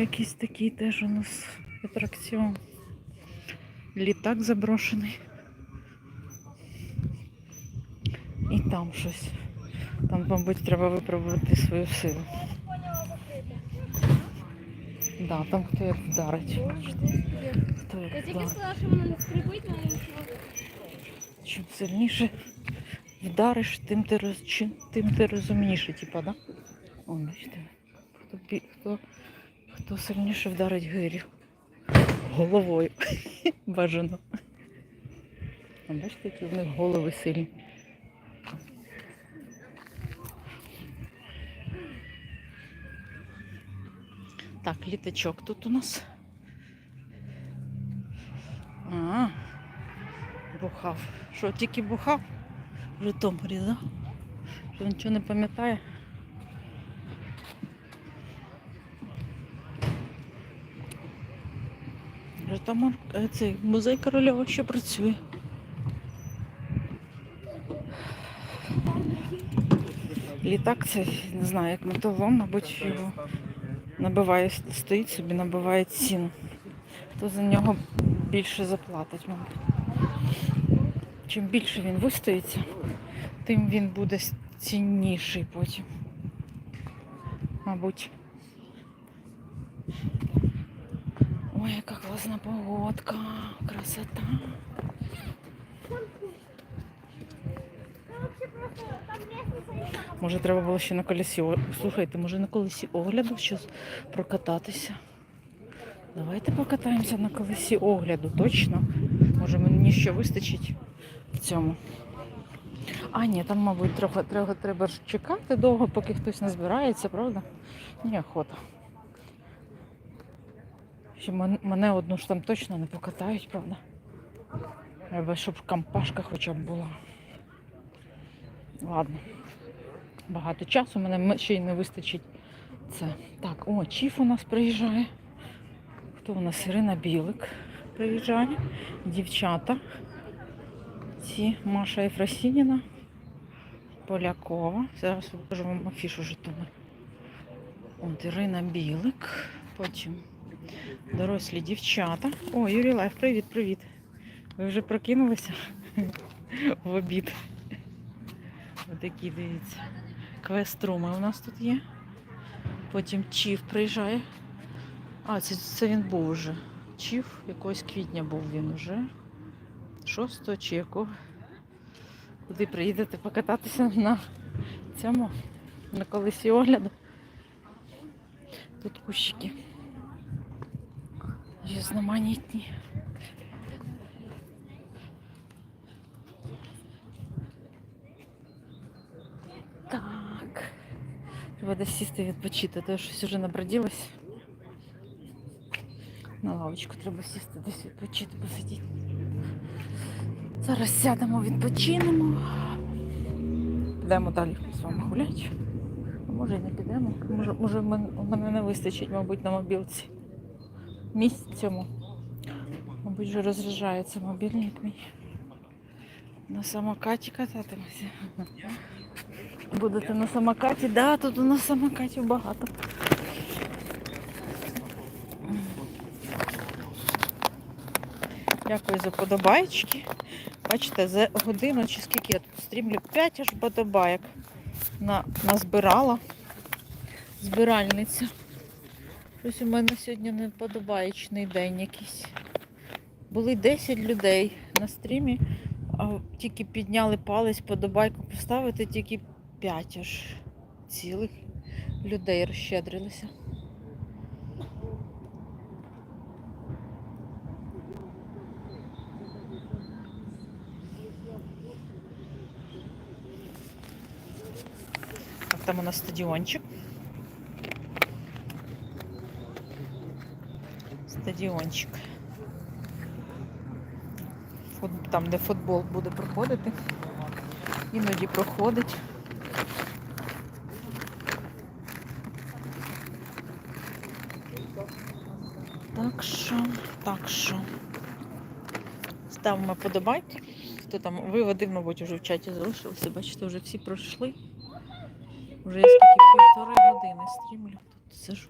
якийсь такий теж у нас атракціон. Літак заброшений. І там щось. Там, мабуть, треба випробувати свою силу. Да, там хто як вдарить. Хто як вдарить. що вона не скрипить, але нічого. Чим сильніше вдариш, тим ти, роз... тим ти розумніше, типа, да? О, бачите, хто, хто, хто сильніше вдарить гирю. Головою. Бажано. А бачите, які в них голови сильні. Так, літачок тут у нас. А, бухав. Що, тільки бухав? В Житомирі, да? Що нічого не пам'ятає? Житомир, е, цей музей Корольова ще працює. Літак це, не знаю, як металолом, мабуть, його набиває, стоїть собі, набиває ціну. То за нього більше заплатить, мабуть. Чим більше він вистоїться, тим він буде цінніший потім. Мабуть. Ой, яка класна погодка, красота. Може, треба було ще на колесі. Слухайте, може на колесі огляду щось прокататися. Давайте покатаємося на колесі огляду, точно. Може мені ще вистачить в цьому. А, ні, там, мабуть, трохи треба, треба чекати довго, поки хтось не збирається, правда? Ні, охота. Ще мене одну ж там точно не покатають, правда? Треба, щоб компашка хоча б була. Ладно. Багато часу мене ще й не вистачить це. Так, о, Чіф у нас приїжджає. Хто у нас? Ірина Білик приїжджає. Дівчата. Ці Маша Єфросініна, Полякова. Зараз покажу вам афішу Житомир. От Ірина Білик. Потім дорослі дівчата. О, Юрій Лайф, привіт, привіт. Ви вже прокинулися в обід. Отакі, дивіться. Квеструми у нас тут є. Потім Чіф приїжджає. А, це, це він був уже. Чіф якогось квітня був він уже. Шостого чи якого. Куди приїдете покататися на цьому, на колесі огляду. Тут кущики. Різноманітні. Так. Треба десь сісти відпочити, то я щось вже наброділась. На лавочку треба сісти, десь відпочити, посидіти. Зараз сядемо, відпочинемо. Підемо далі з вами гуляти. Може і не підемо. Може, може в мене не вистачить, мабуть, на мобілці. Місць цьому. Мабуть, вже розряджається мобільник мій. На самокаті кататимося. Будете на самокаті? Да, тут у нас самокатів багато. Дякую за подобайки. Бачите, за годину чи скільки я тут стрімлю 5 аж подобайок на, назбирала. Збиральниця. Щось у мене сьогодні не подобаєчний день якийсь. Були 10 людей на стрімі, а тільки підняли палець подобайку поставити, тільки 5 аж цілих людей розщедрилися. Там у нас стадіончик. Стадіончик. Там, де футбол буде проходити. Іноді проходить. Так що, так що. Ставимо подобайки. Хто там, ви один, мабуть, вже в чаті залишилися. Бачите, вже всі пройшли. Вже я скільки півтори години стрімлю тут сижу.